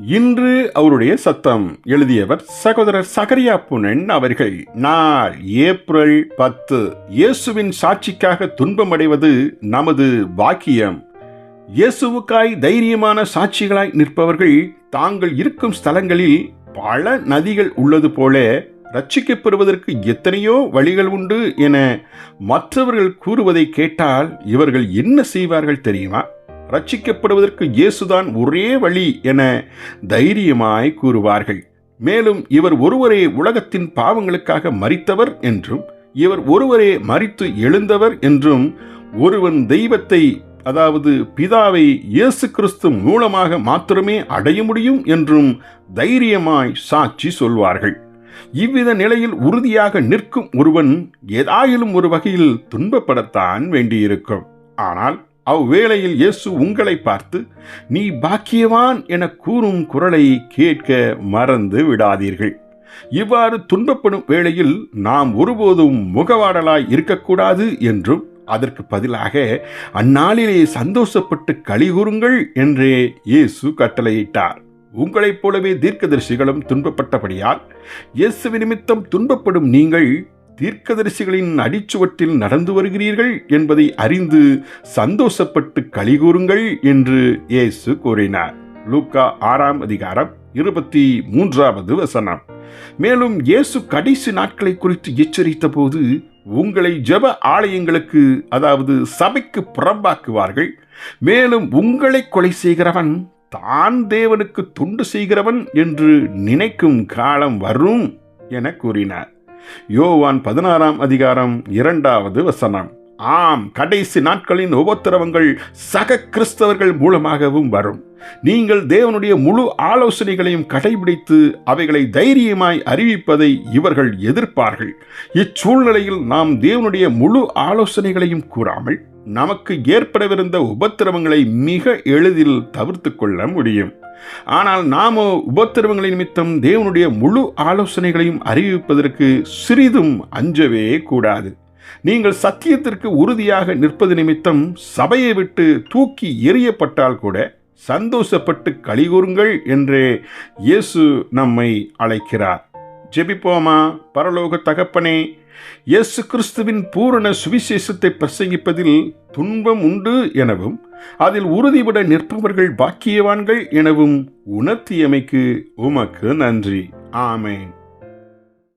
இன்று அவருடைய சத்தம். எழுதியவர் சகோதரர் சகரியா புனன் அவர்கள். நாள் ஏப்ரல் பத்து. இயேசுவின் சாட்சிக்காக துன்பமடைவது நமது பாக்கியம். இயேசுவுக்காய் தைரியமான சாட்சிகளாய் நிற்பவர்கள் தாங்கள் இருக்கும் ஸ்தலங்களில் பல நதிகள் உள்ளது போல ரட்சிக்கப்பெறுவதற்கு எத்தனையோ வழிகள் உண்டு என மற்றவர்கள் கூறுவதை கேட்டால் இவர்கள் என்ன செய்வார்கள் தெரியுமா? ரட்சிக்கப்படுவதற்கு இயேசுதான் ஒரே வழி என தைரியமாய் கூறுவார்கள். மேலும் இவர் ஒருவரே உலகத்தின் பாவங்களுக்காக மறித்தவர் என்றும் இவர் ஒருவரே மறித்து எழுந்தவர் என்றும் ஒருவன் தெய்வத்தை அதாவது பிதாவை இயேசு கிறிஸ்து மூலமாக மாத்திரமே அடைய முடியும் என்றும் தைரியமாய் சாட்சி சொல்வார்கள். இவ்வித நிலையில் உறுதியாக நிற்கும் ஒருவன் ஏதாயிலும் ஒரு வகையில் துன்பப்படத்தான் வேண்டியிருக்கும். ஆனால் அவ்வேளையில் இயேசு உங்களை பார்த்து நீ பாக்கியவான் என கூறும் குரலை கேட்க மறந்து விடாதீர்கள். இவ்வாறு துன்பப்படும் வேளையில் நாம் ஒருபோதும் முகவாடலாய் இருக்கக்கூடாது என்றும் அதற்கு பதிலாக அந்நாளிலே சந்தோஷப்பட்டு கலிகூறுங்கள் என்றே இயேசு கட்டளையிட்டார். உங்களைப் போலவே தீர்க்கதரிசிகளும் துன்பப்பட்டபடியால் இயேசு நிமித்தம் துன்பப்படும் நீங்கள் தீர்க்கதரிசிகளின் அடிச்சுவட்டில் நடந்து வருகிறீர்கள் என்பதை அறிந்து சந்தோஷப்பட்டு கலிகூறுங்கள் என்று இயேசு கூறினார். லூக்கா ஆறாம் அதிகாரம் இருபத்தி மூன்றாவது வசனம். மேலும் இயேசு கடைசி நாட்களை குறித்து எச்சரித்த போது உங்களை ஜெப ஆலயங்களுக்கு அதாவது சபைக்கு புறம்பாக்குவார்கள். மேலும் உங்களை கொலை செய்கிறவன் தான் தேவனுக்கு தொண்டு செய்கிறவன் என்று நினைக்கும் காலம் வரும் என கூறினார். யோவான் பதினாறாம் அதிகாரம் இரண்டாவது வசனம். ஆம் கடைசி நாட்களின் உபத்திரவங்கள் சக கிறிஸ்தவர்கள் மூலமாகவும் வரும். நீங்கள் தேவனுடைய முழு ஆலோசனைகளையும் கடைபிடித்து அவைகளை தைரியமாய் அறிவிப்பதை இவர்கள் எதிர்ப்பார்கள். இச்சூழ்நிலையில் நாம் தேவனுடைய முழு ஆலோசனைகளையும் கூறாமல் நமக்கு ஏற்படவிருந்த உபத்திரவங்களை மிக எளிதில் தவிர்த்து கொள்ள முடியும். ஆனால் நாமோ உபத்திரவங்களை நிமித்தம் தேவனுடைய முழு ஆலோசனைகளையும் அறிவிப்பதற்கு சிறிதும் அஞ்சவே கூடாது. நீங்கள் சத்தியத்திற்கு உறுதியாக நிற்பது நிமித்தம் சபையை விட்டு தூக்கி எறியப்பட்டால் கூட சந்தோஷப்பட்டு கழிகூறுங்கள் என்றே இயேசு நம்மை அழைக்கிறார். ஜெபிப்போமா? பரலோக தகப்பனே இயேசு கிறிஸ்துவின் பூரண சுவிசேஷத்தை பிரசங்கிப்பதில் துன்பம் உண்டு எனவும் அதில் உறுதிவிட நிற்பவர்கள் பாக்கியவான்கள் எனவும் உணர்த்தியமைக்கு உமக்கு நன்றி. ஆமேன்.